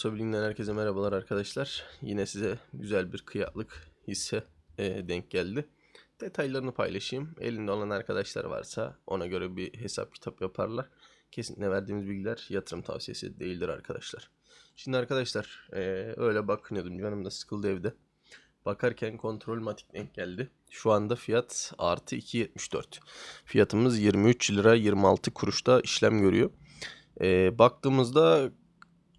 Borsa Bilim'den herkese merhabalar arkadaşlar. Yine size güzel bir kıyaklık hisse e, denk geldi. Detaylarını paylaşayım. Elinde olan arkadaşlar varsa ona göre bir hesap kitap yaparlar. Kesinlikle verdiğimiz bilgiler yatırım tavsiyesi değildir arkadaşlar. Şimdi arkadaşlar e, öyle bakınıyordum. Canım da sıkıldı evde. Bakarken kontrol matik denk geldi. Şu anda fiyat artı 2.74. Fiyatımız 23 lira 26 kuruşta işlem görüyor. E, baktığımızda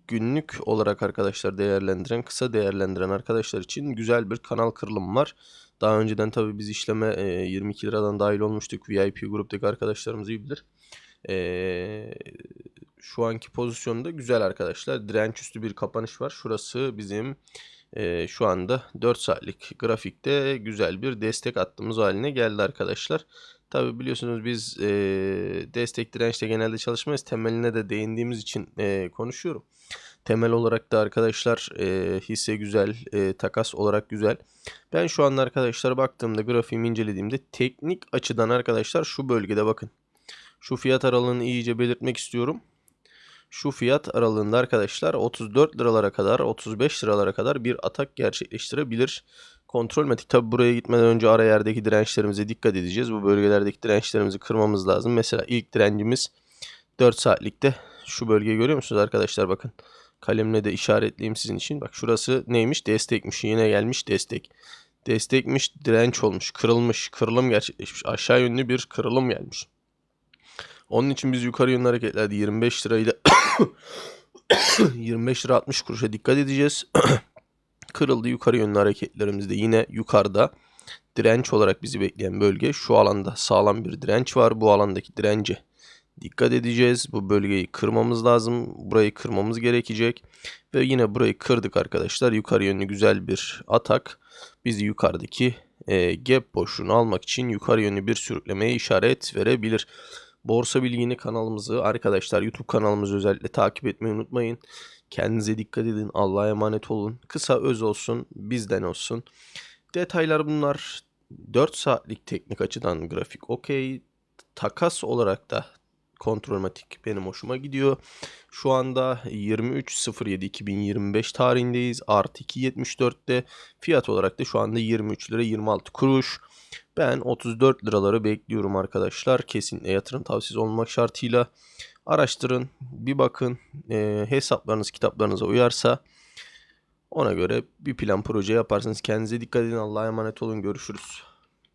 günlük olarak arkadaşlar değerlendiren, kısa değerlendiren arkadaşlar için güzel bir kanal kırılımı var. Daha önceden tabii biz işleme e, 22 liradan dahil olmuştuk. VIP gruptaki arkadaşlarımız iyi bilir. E, şu anki pozisyonda güzel arkadaşlar. Direnç üstü bir kapanış var. Şurası bizim e, şu anda 4 saatlik grafikte güzel bir destek attığımız haline geldi arkadaşlar. Tabi biliyorsunuz biz e, destek dirençte genelde çalışmayız. Temeline de değindiğimiz için e, konuşuyorum. Temel olarak da arkadaşlar e, hisse güzel, e, takas olarak güzel. Ben şu anda arkadaşlar baktığımda grafiğimi incelediğimde teknik açıdan arkadaşlar şu bölgede bakın. Şu fiyat aralığını iyice belirtmek istiyorum. Şu fiyat aralığında arkadaşlar 34 liralara kadar 35 liralara kadar bir atak gerçekleştirebilir. Kontrol metik tabi buraya gitmeden önce ara yerdeki dirençlerimize dikkat edeceğiz. Bu bölgelerdeki dirençlerimizi kırmamız lazım. Mesela ilk direncimiz 4 saatlikte şu bölgeyi görüyor musunuz arkadaşlar bakın. Kalemle de işaretleyeyim sizin için. Bak şurası neymiş? Destekmiş. Yine gelmiş destek. Destekmiş, direnç olmuş, kırılmış, kırılım gerçekleşmiş. Aşağı yönlü bir kırılım gelmiş. Onun için biz yukarı yönlü hareketlerde 25 lirayla 25 lira 60 kuruşa dikkat edeceğiz. Kırıldı yukarı yönlü hareketlerimizde yine yukarıda direnç olarak bizi bekleyen bölge şu alanda sağlam bir direnç var. Bu alandaki dirence dikkat edeceğiz. Bu bölgeyi kırmamız lazım. Burayı kırmamız gerekecek. Ve yine burayı kırdık arkadaşlar. Yukarı yönlü güzel bir atak. Bizi yukarıdaki e, gap boşluğunu almak için yukarı yönlü bir sürüklemeye işaret verebilir. Borsa Bilgini kanalımızı arkadaşlar YouTube kanalımızı özellikle takip etmeyi unutmayın. Kendinize dikkat edin. Allah'a emanet olun. Kısa öz olsun. Bizden olsun. Detaylar bunlar. 4 saatlik teknik açıdan grafik okey. Takas olarak da kontrolmatik benim hoşuma gidiyor. Şu anda 23.07.2025 tarihindeyiz. Artı 2.74'te fiyat olarak da şu anda 23 lira 26 kuruş. Ben 34 liraları bekliyorum arkadaşlar. Kesinlikle yatırım tavsiyesi olmak şartıyla araştırın, bir bakın. E, hesaplarınız kitaplarınıza uyarsa ona göre bir plan proje yaparsınız. Kendinize dikkat edin. Allah'a emanet olun. Görüşürüz.